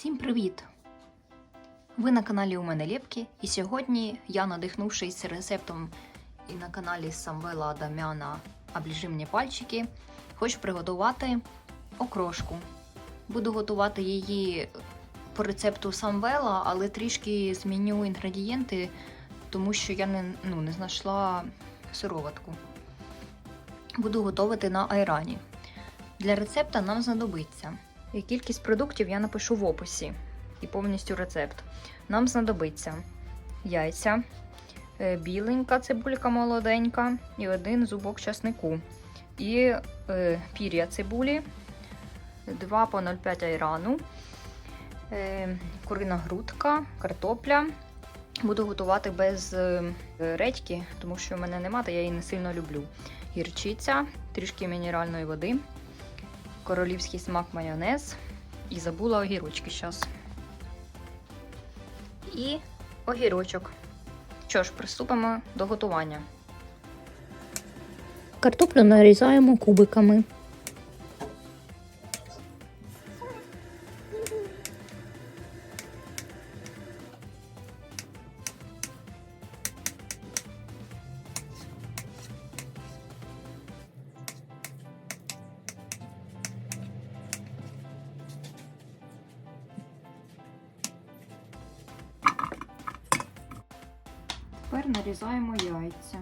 Всім привіт! Ви на каналі у мене Лєпки, і сьогодні я, надихнувшись рецептом і на каналі Самвела Дамяна Обліжи мені пальчики, хочу приготувати окрошку. Буду готувати її по рецепту Самвела, але трішки зміню інгредієнти, тому що я не, ну, не знайшла сироватку. Буду готувати на айрані. Для рецепта нам знадобиться. Кількість продуктів я напишу в описі і повністю рецепт. Нам знадобиться яйця, е, біленька цибулька молоденька і один зубок часнику. І е, пір'я цибулі, 2 по 0,5 айрану, е, курина грудка, картопля. Буду готувати без е, редьки, тому що в мене нема, та я її не сильно люблю. Гірчиця, трішки мінеральної води, королівський смак майонез і забула огірочки зараз. І огірочок. Що ж, приступимо до готування. Картоплю нарізаємо кубиками. Тепер нарізаємо яйця.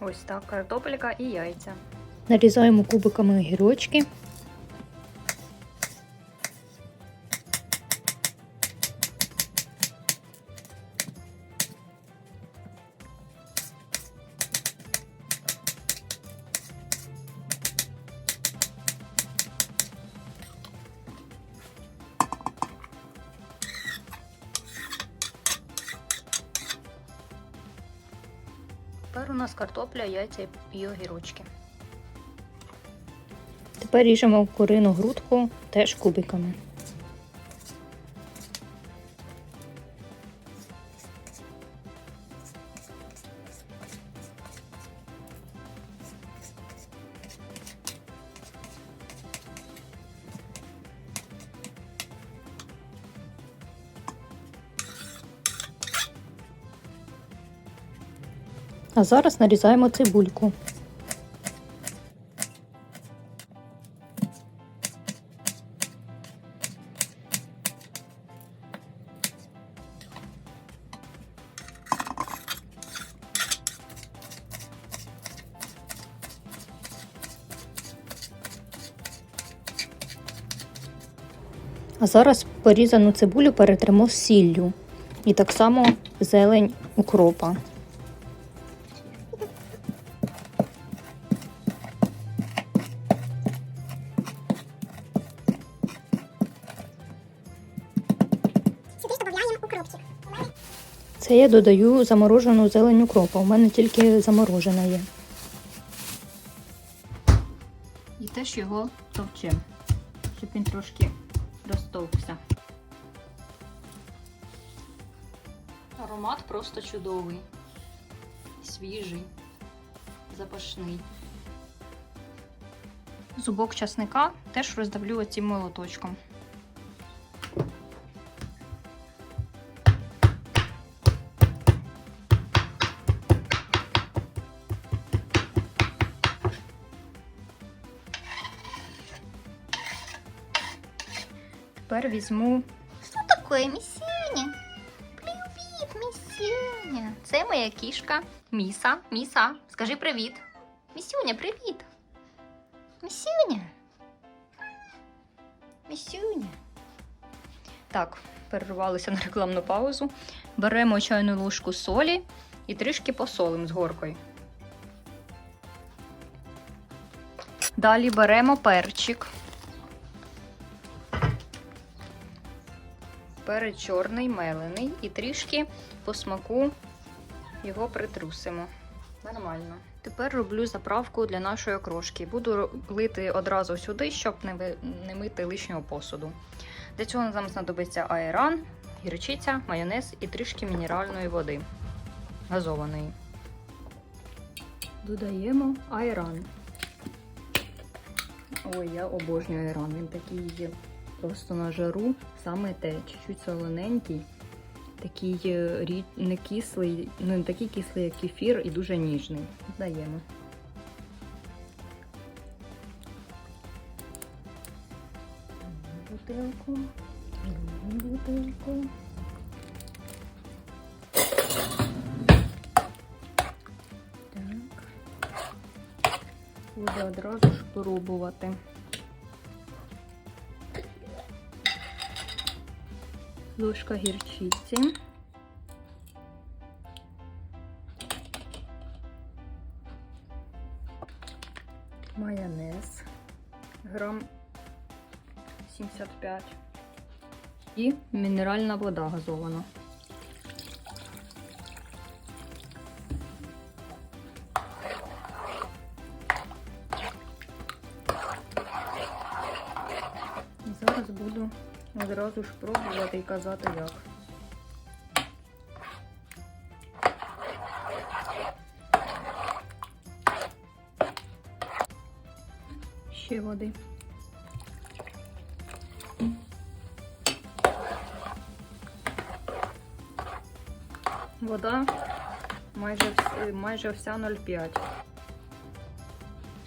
Ось так, картопелька і яйця. Нарізаємо кубиками огірочки. Тепер у нас картопля, яйця і огірочки. Тепер ріжемо курину грудку теж кубиками. А зараз нарізаємо цибульку. А зараз порізану цибулю перетримо сіллю. І так само зелень укропа. Це я додаю заморожену зелень укропа. У мене тільки заморожена є. І теж його товчемо, щоб він трошки розтовкся. Аромат просто чудовий, свіжий, запашний. Зубок часника теж роздавлю оцим молоточком. Тепер візьму. Що таке, місюня? Привіт, місюня. Це моя кішка. Міса. Міса, скажи привіт. Місюня, привіт. Місюня. Місюня. Так, перервалися на рекламну паузу. Беремо чайну ложку солі і трішки посолимо з горкою. Далі беремо перчик. Перець чорний, мелений і трішки по смаку його притрусимо. Нормально. Тепер роблю заправку для нашої окрошки. Буду лити одразу сюди, щоб не, не мити лишнього посуду. Для цього нам знадобиться айран, гірчиця, майонез і трішки мінеральної води. газованої. Додаємо айран. Ой, я обожнюю айран. Він такий є просто на жару, саме те, чуть-чуть солоненький, такий е, не кислий, ну не такий кислий, як кефір, і дуже ніжний. Додаємо. Бутилку, другу бутилку. Так. Буду одразу ж пробувати. Ложка гірчиці. Майонез. Грам 75. І мінеральна вода газована. Зараз буду одразу ж пробувати і казати як. Ще води. Вода майже, майже вся 0,5.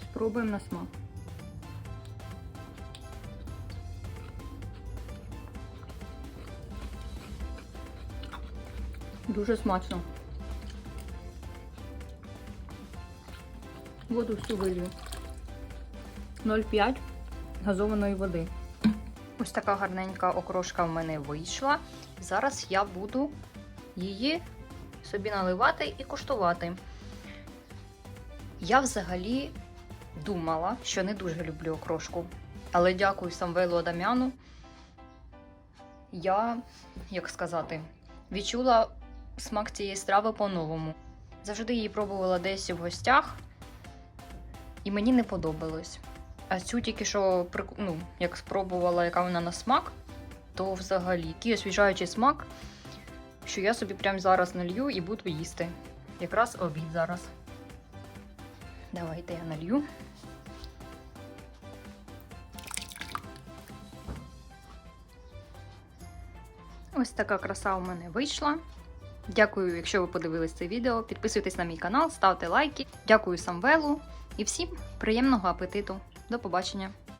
Спробуємо на смак. Дуже смачно. Воду всю вилью. 0,5 газованої води. Ось така гарненька окрошка в мене вийшла. Зараз я буду її собі наливати і куштувати. Я взагалі думала, що не дуже люблю окрошку. Але дякую Самвелу Адамяну. Я, як сказати, відчула смак цієї страви по-новому. Завжди її пробувала десь в гостях, і мені не подобалось. А цю тільки що ну, як спробувала, яка вона на смак, то взагалі такий освіжаючий смак, що я собі прямо зараз налью і буду їсти. Якраз обід зараз. Давайте я налью. Ось така краса у мене вийшла. Дякую, якщо ви подивились це відео. Підписуйтесь на мій канал, ставте лайки. Дякую Самвелу і всім приємного апетиту. До побачення!